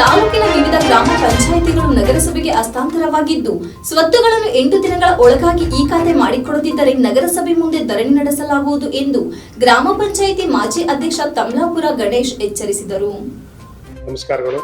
ತಾಲೂಕಿನ ವಿವಿಧ ಗ್ರಾಮ ಪಂಚಾಯಿತಿಗಳು ನಗರಸಭೆಗೆ ಹಸ್ತಾಂತರವಾಗಿದ್ದು, ಸ್ವತ್ತುಗಳನ್ನು ಎಂಟು ದಿನಗಳ ಒಳಗಾಗಿ ಈ ಖಾತೆ ಮಾಡಿಕೊಡದಿದ್ದರೆ ನಗರಸಭೆ ಮುಂದೆ ಧರಣಿ ನಡೆಸಲಾಗುವುದು ಎಂದು ಗ್ರಾಮ ಪಂಚಾಯಿತಿ ಮಾಜಿ ಅಧ್ಯಕ್ಷ ತಮ್ಲಾಪುರ ಗಣೇಶ್ ಎಚ್ಚರಿಸಿದರು. ನಮಸ್ಕಾರಗಳು.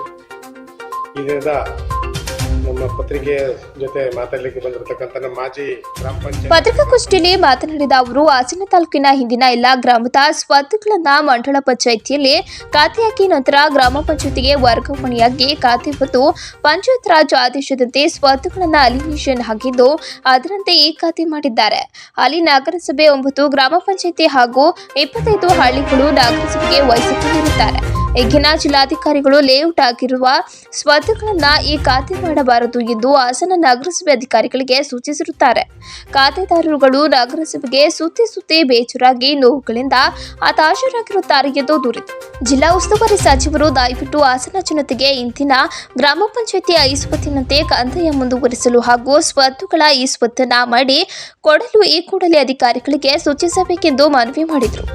ನಮ್ಮ ಪತ್ರಿಕೆ ಜೊತೆ ಮಾತಾಡಲಿಕ್ಕೆ ಬಂದಿರತಕ್ಕಂಥ ನಮ್ಮ ಮಾಜಿ ಗ್ರಾಮ ಪಂಚಾಯತ್ ಪತ್ರಿಕಾಗೋಷ್ಠಿಯಲ್ಲಿ ಮಾತನಾಡಿದ ಅವರು, ಹಾಸನ ತಾಲೂಕಿನ ಹಿಂದಿನ ಎಲ್ಲ ಗ್ರಾಮದ ಸ್ವತ್ತುಗಳನ್ನ ಮಂಡಳ ಪಂಚಾಯಿತಿಯಲ್ಲಿ ಖಾತೆಯಾಗಿ ನಂತರ ಗ್ರಾಮ ಪಂಚಾಯತಿಗೆ ವರ್ಗಾವಣೆಯಾಗಿ ಖಾತೆ ಮತ್ತು ಪಂಚಾಯತ್ ರಾಜ್ ಆದೇಶದಂತೆ ಸ್ವತ್ತುಗಳನ್ನ ಅಲಿನೇಷನ್ ಆಗಿದ್ದು ಅದರಂತೆ ಈ ಖಾತೆ ಮಾಡಿದ್ದಾರೆ. ಅಲ್ಲಿ ನಗರಸಭೆ ಒಂಬತ್ತು, ಗ್ರಾಮ ಪಂಚಾಯತಿ ಹಾಗೂ ಇಪ್ಪತ್ತೈದು ಹಳ್ಳಿಗಳು ನಗರಸಭೆಗೆ ವಹಿಸಿಕೊಂಡಿರುತ್ತಾರೆ ಈಗಿನ ಜಿಲ್ಲಾಧಿಕಾರಿಗಳು ಲೇಔಟ್ ಆಗಿರುವ ಸ್ವತ್ತುಗಳನ್ನು ಈ ಖಾತೆ ಮಾಡಬಾರದು ಎಂದು ಹಾಸನ ನಗರಸಭೆ ಅಧಿಕಾರಿಗಳಿಗೆ ಸೂಚಿಸಿರುತ್ತಾರೆ. ಖಾತೆದಾರರುಗಳು ನಗರಸಭೆಗೆ ಸುತ್ತಿ ಸುತ್ತಿ ಬೇಜಾರಾಗಿ ನೋವುಗಳಿಂದ ಹತಾಶರಾಗಿರುತ್ತಾರೆ ಎಂದು ದೂರಿತು ಜಿಲ್ಲಾ ಉಸ್ತುವಾರಿ ಸಚಿವರು ದಯವಿಟ್ಟು ಹಾಸನ ಜನತೆಗೆ ಇಂದಿನ ಗ್ರಾಮ ಪಂಚಾಯತಿ ಸ್ವತ್ತಿನಂತೆ ಕಂದಾಯ ಮುಂದುವರಿಸಲು ಹಾಗೂ ಸ್ವತ್ತುಗಳ ಈ ಸ್ವತ್ತನ್ನ ಮಾಡಿ ಕೊಡಲು ಈ ಕೂಡಲೇ ಅಧಿಕಾರಿಗಳಿಗೆ ಸೂಚಿಸಬೇಕೆಂದು ಮನವಿ ಮಾಡಿದರು.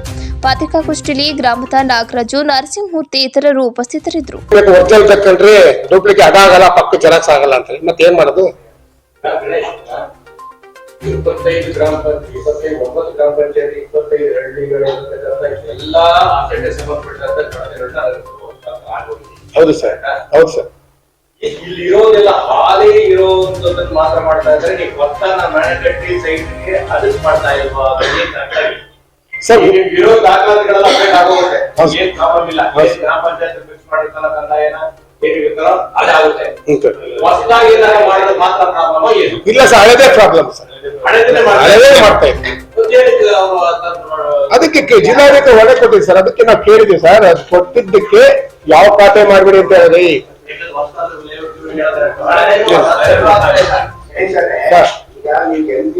ಪತ್ರಿಕಾಗೋಷ್ಠಿಯಲ್ಲಿ ಗ್ರಾಮದ ನಾಗರಾಜು ನರಸಿಂಹಮೂರ್ತಿ ಇತರರು ಉಪಸ್ಥಿತರಿದ್ದರು. ಡೂಪ್ಲಿಕೇಟ್ ಅದಾಗಲ್ಲ ಪಕ್ಕ ಜೆರಾಕ್ಸ್ ಆಗಲ್ಲ ಅಂತ ಮತ್ತೆ ಏನ್ ಮಾಡೋದು? ಇಪ್ಪತ್ತೈದು ಗ್ರಾಮ ಪಂಚಾಯತ್ ಇಪ್ಪತ್ತೈದು ಒಂಬತ್ತು ಗ್ರಾಮ ಪಂಚಾಯತ್ ಇಪ್ಪತ್ತೈದು ಹಳ್ಳಿಗಳು ಎಲ್ಲಾ ಆಚರಣೆ ಸಂಬಂಧಪಟ್ಟ. ಹೌದು ಸರ್ ಹೌದು ಸರ್. ಇಲ್ಲಿ ಇರೋದೆಲ್ಲ ಹಾಲೇ ಇರೋದನ್ನ ಮಾತ್ರ ಮಾಡ್ತಾ ಇದ್ರೆ ನೀವು ಭತ್ತನ ಮನೆಗಟ್ಟಿ ಸೈಟ್ಗೆ ಅದಕ್ಕೆ ಮಾಡ್ತಾ ಇಲ್ವಾ? ಸರ್ ನೀವು ಇರೋ ದಾಖಲಾತಿಗಳೆಲ್ಲ ಅಪ್ಡೇಟ್ ಆಗೋಗುತ್ತೆ. ಏನ್ ಪ್ರಾಬ್ಲಮ್ ಇಲ್ಲ ಏನ್ ಗ್ರಾಮ ಪಂಚಾಯತ್ ಫಿಕ್ಸ್ ಮಾಡಿರ್ತಾರ ಕಂದಾಯನ? ಏನಿರುತ್ತಾರೋ ಅದಾಗುತ್ತೆ. ಹ್ಮ್ ಸರ್. ಹೊಸದಾಗಿ ಏನಾರ ಮಾಡಿದ್ರೆ ಮಾತ್ರ ಪ್ರಾಬ್ಲಮ್ ಏನು? ಇಲ್ಲ ಸರ್ ಹಳದೇ ಪ್ರಾಬ್ಲಮ್ ಸರ್. ಹಳದೇ ಮಾಡ್ತಾ ಅದಕ್ಕೆ ಜಿಲ್ಲಾಧಿಕಾರಿ ಜಿಲ್ಲಾಡಳಿತ ಒಳ್ಳೆ ಕೊಟ್ಟಿದ್ವಿ ಸರ್. ಅದಕ್ಕೆ ನಾವು ಕೇಳಿದ್ವಿ ಸರ್. ಅದು ಕೊಟ್ಟಿದ್ದಕ್ಕೆ ಯಾವ ಖಾತೆ ಮಾಡ್ಬಿಡಿ ಅಂತ ಹೇಳಿದ್ರಿ? ಸರ್.